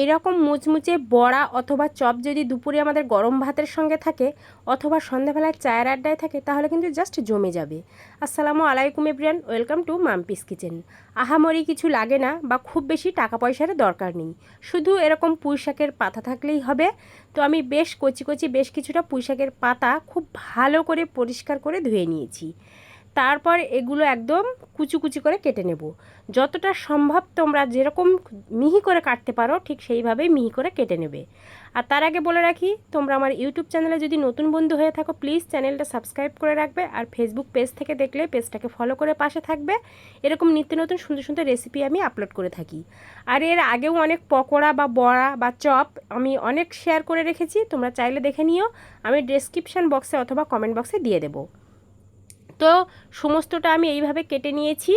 এরকম মুচমুচে বড়া অথবা চপ যদি দুপুরে আমাদের গরম ভাতের সঙ্গে থাকে অথবা সন্ধ্যাবেলায় চায়ের আড্ডায় থাকে, তাহলে কিন্তু জাস্ট জমে যাবে। আসসালামু আলাইকুম everyone welcome to Mampi's kitchen. আহামরি কিছু লাগে না বা খুব বেশি টাকা পয়সার দরকার নেই। শুধু এরকম পুঁই শাকের পাতা থাকলেই হবে। তো আমি বেশ কচি কচি বেশ কিছুটা পুঁই শাকের পাতা খুব ভালো করে পরিষ্কার করে ধুয়ে নিয়েছি। তারপর এগুলো একদম কুচি কুচি করে কেটে নেব। যতটা সম্ভব তোমরা যেরকম মিহি করে কাটতে পারো, ঠিক সেইভাবেই মিহি করে কেটে নেবে। আর তার আগে বলে রাখি, তোমরা আমার ইউটিউব চ্যানেলে যদি নতুন বন্ধু হয়ে থাকো প্লিজ চ্যানেলটা সাবস্ক্রাইব করে রাখবে। আর ফেসবুক পেজ থেকে দেখলে পেজটাকে ফলো করে পাশে থাকবে। এরকম নিত্য নতুন সুন্দর সুন্দর রেসিপি আমি আপলোড করে থাকি। আর এর আগেও অনেক পকোড়া বা বড়া বা চপ আমি অনেক শেয়ার করে রেখেছি। তোমরা চাইলে দেখে নিও। আমি ডেসক্রিপশান বক্সে অথবা কমেন্ট বক্সে দিয়ে দেবো। তো সমস্তটা আমি এইভাবে কেটে নিয়েছি।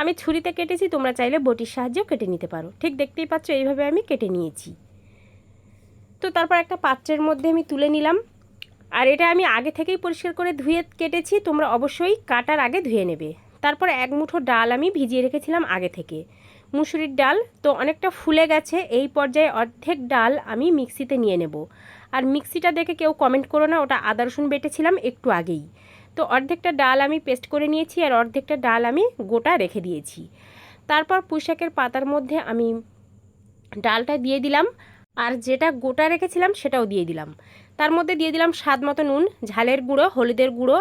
আমি ছুরিতে কেটেছি, তোমরা চাইলে বটির সাহায্যেও কেটে নিতে পারো। ঠিক দেখতেই পাচ্ছ, এইভাবে আমি কেটে নিয়েছি। তো তারপর একটা পাত্রের মধ্যে আমি তুলে নিলাম। আর এটা আমি আগে থেকেই পরিষ্কার করে ধুয়ে কেটেছি, তোমরা অবশ্যই কাটার আগে ধুয়ে নেবে। তারপর এক মুঠো ডাল আমি ভিজিয়ে রেখেছিলাম আগে থেকে। মুসুরির ডাল তো অনেকটা ফুলে গেছে, এই পর্যায়ে অর্ধেক ডাল আমি মিক্সিতে নিয়ে নেব। আর মিক্সিটা দেখে কেউ কমেন্ট করো না, ওটা আদা রসুন বেটেছিলাম একটু আগেই। তো অর্ধেকটা ডাল আমি পেস্ট করে নিয়েছি আর অর্ধেকটা ডাল আমি গোটা রেখে দিয়েছি। তারপর পুঁইশাকের পাতার মধ্যে আমি ডালটা দিয়ে দিলাম আর যেটা গোটা রেখেছিলাম সেটাও দিয়ে দিলাম। তার মধ্যে দিয়ে দিলাম স্বাদ মতো নুন, ঝালের গুঁড়ো, হলুদের গুঁড়ো,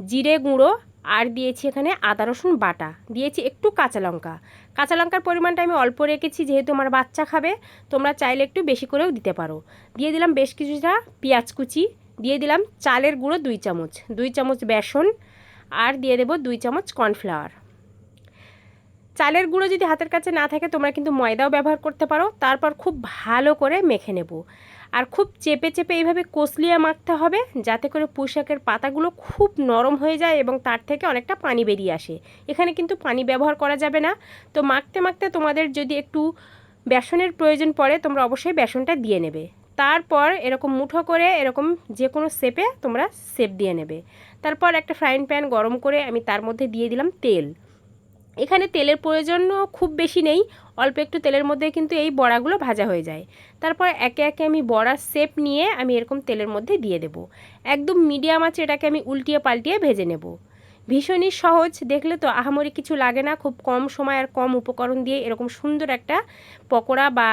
জিরে গুঁড়ো আর দিয়েছি এখানে আদা, রসুন বাটা। দিয়েছি একটু কাঁচা লঙ্কা। কাঁচা লঙ্কার পরিমাণটা আমি অল্প রেখেছি যেহেতু আমার বাচ্চা খাবে, তোমরা চাইলে একটু বেশি করেও দিতে পারো। দিয়ে দিলাম বেশ কিছুটা পেঁয়াজ কুচি দিয়ে দিলাম চালের গুঁড়ো দুই চামচ দুই চামচ বেসন আর দিয়ে দেবো দুই চামচ কর্নফ্লাওয়ার। চালের গুঁড়ো যদি হাতের কাছে না থাকে তোমরা কিন্তু ময়দাও ব্যবহার করতে পারো, তারপর খুব ভালো করে মেখে নেব। আর খুব চেপে চেপে এইভাবে কষলিয়ে মাখতে হবে যাতে করে পুঁশাকের পাতাগুলো খুব নরম হয়ে যায় এবং তার থেকে অনেকটা পানি বেরিয়ে আসে। এখানে কিন্তু পানি ব্যবহার করা যাবে না। তো মাখতে মাখতে তোমাদের যদি একটু বেসনের প্রয়োজন পড়ে তোমরা অবশ্যই বেসনটা দিয়ে নেবে। তারপর এরকম মুঠো করে এরকম যে কোনো শেপে তোমরা শেপ দিয়ে নেবে। তারপর একটা ফ্রাইং প্যান গরম করে আমি তার মধ্যে দিয়ে দিলাম তেল। এখানে তেলের প্রয়োজন খুব বেশি নেই, অল্প একটু তেলের মধ্যে কিন্তু এই বড়াগুলো ভাজা হয়ে যায়। তারপর একে একে আমি বড়ার শেপ নিয়ে আমি এরকম তেলের মধ্যে দিয়ে দেব। একদম মিডিয়াম আছে এটাকে আমি উল্টিয়ে পাল্টিয়ে ভেজে নেব। ভীষণই সহজ, দেখলে তো আহামরি কিছু লাগে না, খুব কম সময় আর কম উপকরণ দিয়ে এরকম সুন্দর একটা পকোড়া বা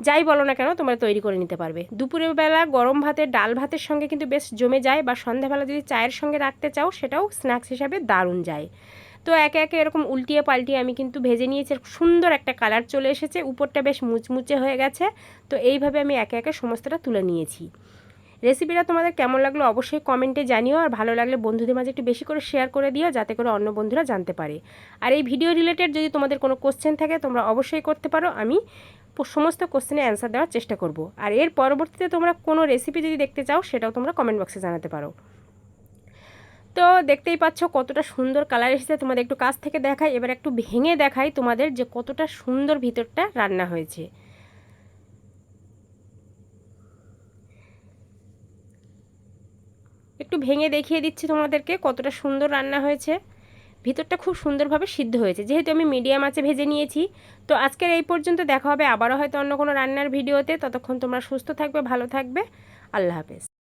যাই বলো না কেন, তোমরা তৈরি করে নিতে পারবে। দুপুরের বেলা গরম ভাতের ডাল ভাতের সঙ্গে কিন্তু বেশ জমে যায় বা সন্ধ্যাবেলা যদি চায়ের সঙ্গে রাখতে চাও, সেটাও স্ন্যাক্স হিসাবে দারুণ যায়। তো একে একে এরকম উল্টিয়ে পাল্টিয়ে আমি কিন্তু ভেজে নিয়েছি সুন্দর একটা কালার চলে এসেছে, উপরটা বেশ মুচমুচে হয়ে গেছে। তো এইভাবে আমি একে একে সমস্তটা তুলে নিয়েছি। রেসিপিটা তোমাদের কেমন লাগল অবশ্যই কমেন্টে জানিও, আর ভালো লাগলে বন্ধুদের মাঝে একটু বেশি করে শেয়ার করে দিও, যাতে করে অন্য বন্ধুরা জানতে পারে। আর এই ভিডিও রিলেটেড যদি তোমাদের কোনো কোশ্চেন থাকে, তোমরা অবশ্যই করতে পারো। আমি সমস্ত কোশ্চেনে অ্যান্সার দেওয়ার চেষ্টা করব। আর এর পরবর্তীতে তোমরা কোনো রেসিপি যদি দেখতে চাও, সেটাও তোমরা কমেন্ট বক্সে জানাতে পারো। তো দেখতেই পাচ্ছ কতটা সুন্দর কালার এসেছে। তোমাদের একটু কাছ থেকে দেখাই, এবার একটু ভেঙে দেখাই তোমাদের যে কতটা সুন্দর ভিতরটা রান্না হয়েছে। একটু ভেঙে দেখিয়ে দিচ্ছি তোমাদেরকে কতটা সুন্দর রান্না হয়েছে। ভিতরটা খুব সুন্দরভাবে সিদ্ধ হয়েছে। যেহেতু আমি মিডিয়াম আছে ভেজে নিয়েছি, তো আজকের এই পর্যন্ত দেখা হবে। আবারও হয়তো অন্য কোনো রান্নার ভিডিওতে। ততক্ষণ তোমরা সুস্থ থাকবে, ভালো থাকবে। আল্লাহ হাফেজ।